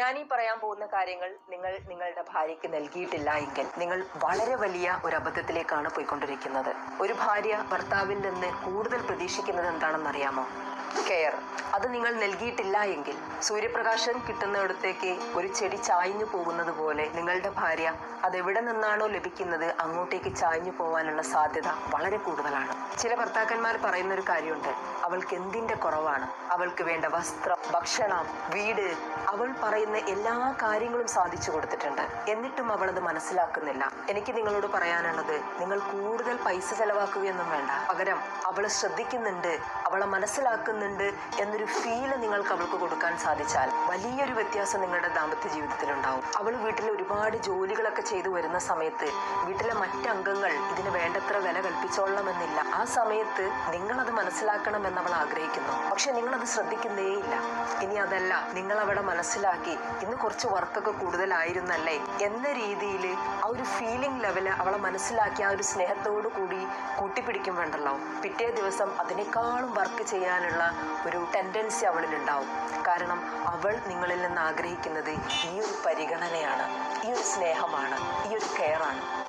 ഞാൻ ഈ പറയാൻ പോകുന്ന കാര്യങ്ങൾ നിങ്ങൾ നിങ്ങളുടെ ഭാര്യയ്ക്ക് നൽകിയിട്ടില്ല എങ്കിൽ നിങ്ങൾ വളരെ വലിയ ഒരു അബദ്ധത്തിലേക്കാണ് പോയിക്കൊണ്ടിരിക്കുന്നത്. ഒരു ഭാര്യ ഭർത്താവിൽ നിന്ന് കൂടുതൽ പ്രതീക്ഷിക്കുന്നത് എന്താണെന്ന് അറിയാമോ കെയർ. അത് നിങ്ങൾ നൽകിയിട്ടില്ല എങ്കിൽ സൂര്യപ്രകാശം കിട്ടുന്നിടത്തേക്ക് ഒരു ചെടി ചായഞ്ഞു പോകുന്നത് പോലെ നിങ്ങളുടെ ഭാര്യ അതെവിടെ നിന്നാണോ ലഭിക്കുന്നത് അങ്ങോട്ടേക്ക് ചായഞ്ഞു പോകാനുള്ള സാധ്യത വളരെ കൂടുതലാണ്. ചില ഭർത്താക്കന്മാർ പറയുന്ന ഒരു കാര്യമുണ്ട്. അവൾക്ക് എന്തിന്റെ കുറവാണ്? അവൾക്ക് വേണ്ട വസ്ത്രം ഭക്ഷണം വീട്. അവൾ പറയുന്ന എല്ലാ കാര്യങ്ങളും സാധിച്ചു കൊടുത്തിട്ടുണ്ട്. എന്നിട്ടും അവൾ അത് മനസ്സിലാക്കുന്നില്ല. എനിക്ക് നിങ്ങളോട് പറയാനുള്ളത് നിങ്ങൾ കൂടുതൽ പൈസ ചെലവാക്കുകയൊന്നും വേണ്ട. പകരം അവൾ ശ്രദ്ധിക്കുന്നുണ്ട്. അവളെ മനസ്സിലാക്കുന്നുണ്ട് എന്നൊരു ഫീൽ നിങ്ങൾക്ക് അവൾക്ക് കൊടുക്കാൻ സാധിച്ചാൽ വലിയൊരു വ്യത്യാസം നിങ്ങളുടെ ദാമ്പത്യ ജീവിതത്തിൽ ഉണ്ടാവും അവൾ വീട്ടിൽ ഒരുപാട് ജോലികളൊക്കെ ചെയ്തു വരുന്ന സമയത്ത് വീട്ടിലെ മറ്റംഗങ്ങൾ ഇതിന് വേണ്ടത്ര വില കൽപ്പിച്ചോളണമെന്നില്ല. ആ സമയത്ത് നിങ്ങളത് മനസ്സിലാക്കണമെന്ന് അവൾ ആഗ്രഹിക്കുന്നു. പക്ഷെ നിങ്ങളത് ശ്രദ്ധിക്കുന്നേയില്ല. ഇനി അതല്ല നിങ്ങൾ അവിടെ മനസ്സിലാക്കി ഇന്ന് കുറച്ച് വർക്കൊക്കെ കൂടുതലായിരുന്നല്ലേ എന്ന രീതിയിൽ ആ ഒരു ഫീലിംഗ് ലെവൽ അവളെ മനസ്സിലാക്കി ആ ഒരു സ്നേഹത്തോടു കൂടി കൂട്ടിപ്പിടിക്കും വേണ്ടല്ലോ പിറ്റേ ദിവസം അതിനേക്കാളും വർക്ക് ചെയ്യാനുള്ള ഒരു ടെൻഡൻസി അവളിൽ ഉണ്ടാവും. കാരണം അവൾ നിങ്ങളിൽ നിന്ന് ആഗ്രഹിക്കുന്നത് ഈ ഒരു പരിഗണനയാണ് ഈ ഒരു സ്നേഹമാണ് ഈ ഒരു കെയർ ആണ്.